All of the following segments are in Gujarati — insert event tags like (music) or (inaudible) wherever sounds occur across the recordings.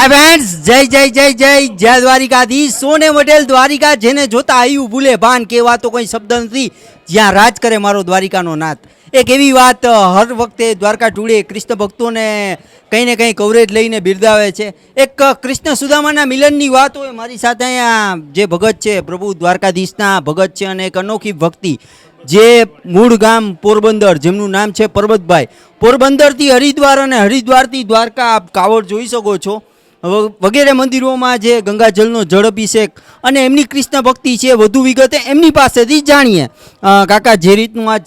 હાય ફ્રેન્ડ્સ જય જય જય જય જય દ્વારિકાધીશ સોને વટેલ દ્વારિકા જેને જોતા આવ્યું ભૂલે ભાન કેવા તો કોઈ શબ્દ નથી જ્યાં રાજ કરે મારો દ્વારિકાનો નાથ એક એવી વાત હર વખતે દ્વારકા ટુડે કૃષ્ણ ભક્તોને કંઈ ને કંઈ કવરેજ લઈને બિરદાવે છે. એક કૃષ્ણ સુદામાના મિલનની વાત હોય મારી સાથે અહીંયા જે ભગત છે, પ્રભુ દ્વારકાધીશના ભગત છે અને એક અનોખી ભક્તિ, જે મૂળ ગામ પોરબંદર, જેમનું નામ છે પરબતભાઈ. પોરબંદરથી હરિદ્વાર અને હરિદ્વારથી દ્વારકા આપ કાવડ જોઈ શકો છો. વગેરે મંદિરોમાં જે ગંગાજળનો જળ અભિષેક અને એમની કૃષ્ણ ભક્તિ છે વધુ વિગતે એમની પાસેથી જાણીએ. કાકા, જે રીતનું આજ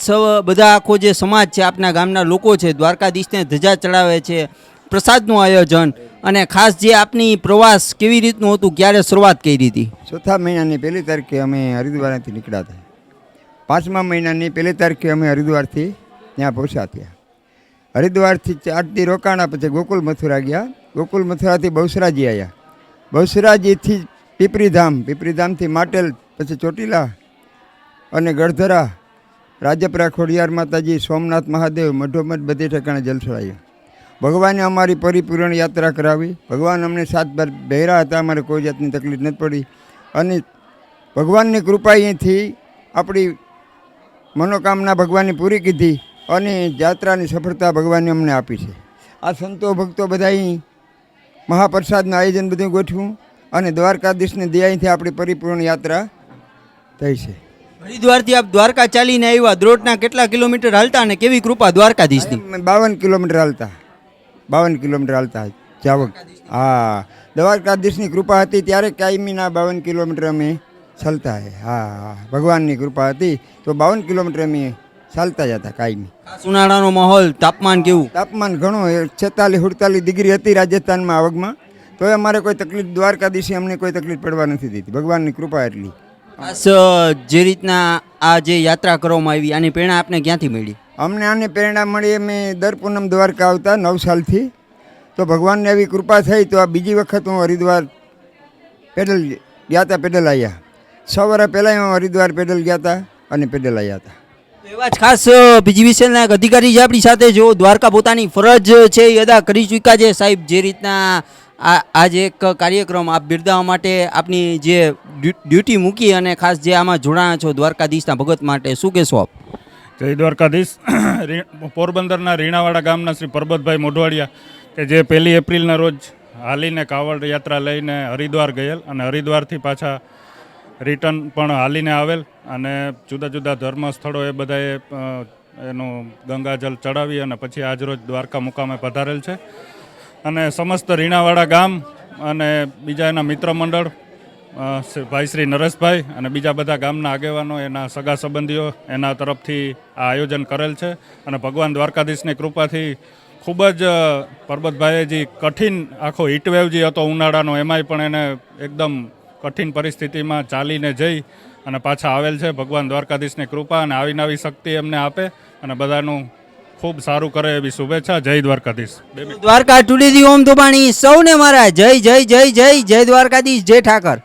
બધા આખો જે સમાજ છે, આપના ગામના લોકો છે, દ્વારકાધીશને ધજા ચડાવે છે, પ્રસાદનું આયોજન અને ખાસ જે આપની પ્રવાસ કેવી રીતનું હતું, ક્યારે શરૂઆત કરી હતી? ચોથા મહિનાની પહેલી તારીખે અમે હરિદ્વારથી નીકળ્યા હતા. પાંચમા મહિનાની પહેલી તારીખે અમે હરિદ્વારથી ત્યાં પહોંચ્યા ત્યાં હરિદ્વારથી ચાર દી રોકાણા પછી ગોકુલ મથુરા ગયા. ગોકુલ મથુરાથી બહુસરાજી આવ્યા બહુસરાજીથી પીપરીધામ, પીપરીધામથી માટેલ, પછી ચોટીલા અને ગળધરા રાજપરા, ખોડિયાર માતાજી, સોમનાથ મહાદેવ મઢોમઠ બધી ઠેકાણે જલ ચડાવ્યો ભગવાને અમારી પરિપૂર્ણ યાત્રા કરાવી. ભગવાન અમને સાત બાર બહેરા હતા, અમારે કોઈ જાતની તકલીફ નથી પડી. અને ભગવાનની કૃપા અહીંથી આપણી મનોકામના ભગવાનની પૂરી કીધી. અને યાત્રાની સફળતા ભગવાને અમને આપી છે. આ સંતો ભક્તો બધા અહીં મહાપ્રસાદનું આયોજન બધું ગોઠવું અને દ્વારકાધીશની દયાથી આપણી પરિપૂર્ણ યાત્રા થઈ છે. હરિદ્વારથી આપ દ્વારકા ચાલીને આવ્યા. દ્રોટના કેટલા કિલોમીટર હાલતા અને કેવી કૃપા દ્વારકાધીશની? બાવન કિલોમીટર હાલતા. બાવન કિલોમીટર હાલતા. જાવક હા. દ્વારકાધીશની કૃપા હતી ત્યારે કાયમીના બાવન કિલોમીટર અમે ચાલતા હે. હા હા. ભગવાનની કૃપા હતી. તો બાવન કિલોમીટર અમે ચાલતા જતા કાયમી. ઉનાળાનો માહોલ તાપમાન કેવું? તાપમાન ઘણું છેતાલીસ સુડતાલીસ ડિગ્રી હતી રાજસ્થાનમાં આવકમાં તો અમારે કોઈ તકલીફ દ્વારકાધીશી અમને કોઈ તકલીફ પડવા નથી દીધી ભગવાનની કૃપા એટલી. ખાસ જે રીતના આ જે યાત્રા કરવામાં આવી આની પ્રેરણા આપને ક્યાંથી મળી? અમને આની પ્રેરણા મળી અમે દર પૂનમ દ્વારકા આવતા નવ સાલથી. તો ભગવાનને એવી કૃપા થઈ તો આ બીજી વખત હું હરિદ્વાર પેડલ ગયા હતા પેડલ આવ્યા છ વર્ષ પહેલાં હું હરિદ્વાર પેડલ ગયા હતા અને પેડલ આવ્યા હતા. એવા જ ખાસ વિશેના એક અધિકારી છે આપણી સાથે જો દ્વારકા પોતાની ફરજ છે એ અદા કરી ચૂક્યા છે. સાહેબ, જે રીતના આ આજ એક કાર્યક્રમ આપ બિરદાવવા માટે આપની જે ડ્યુટી મૂકી અને ખાસ જે આમાં જોડાણા છો દ્વારકાધીશના ભગત માટે, શું કહેશો આપ? જય દ્વારકાધીશ. (clears throat) પોરબંદરના રીણાવાડા ગામના શ્રી પરબતભાઈ મોઢવાડિયા કે જે પહેલી એપ્રિલના રોજ હાલીને કાવડ યાત્રા લઈને હરિદ્વાર ગયેલ અને હરિદ્વારથી પાછા રિટર્ન પણ હાલીને આવેલ અને જુદા જુદા ધર્મ સ્થળો એ બધાએ એનું ગંગાજલ ચડાવી અને પછી આજરોજ દ્વારકા મુકામે પધારેલ છે. અને સમસ્ત રીણાવાડા ગામ અને બીજા એના મિત્ર મંડળ ભાઈ શ્રી નરેશભાઈ અને બીજા બધા ગામના આગેવાનો, એના સગા સંબંધીઓ એના તરફથી આ આયોજન કરેલ છે. અને ભગવાન દ્વારકાધીશની કૃપાથી ખૂબ જ પરબતભાઈએ જે કઠિન આખો હીટવેવ જે હતો ઉનાળાનો, એમાંય પણ એને એકદમ કઠિન પરિસ્થિતિમાં ચાલીને જઈ અને પાછા આવેલ છે. ભગવાન દ્વારકાધીશની કૃપા અને આવી નવી શક્તિ એમને આપે અને બધાનું ખૂબ સારું કરે એવી શુભેચ્છા. જય દ્વારકાધીશ. દ્વારકા ટુડીજી ઓમ ધુબાણી. સૌને મારા જય જય જય જય જય દ્વારકાધીશ. જય ઠાકર.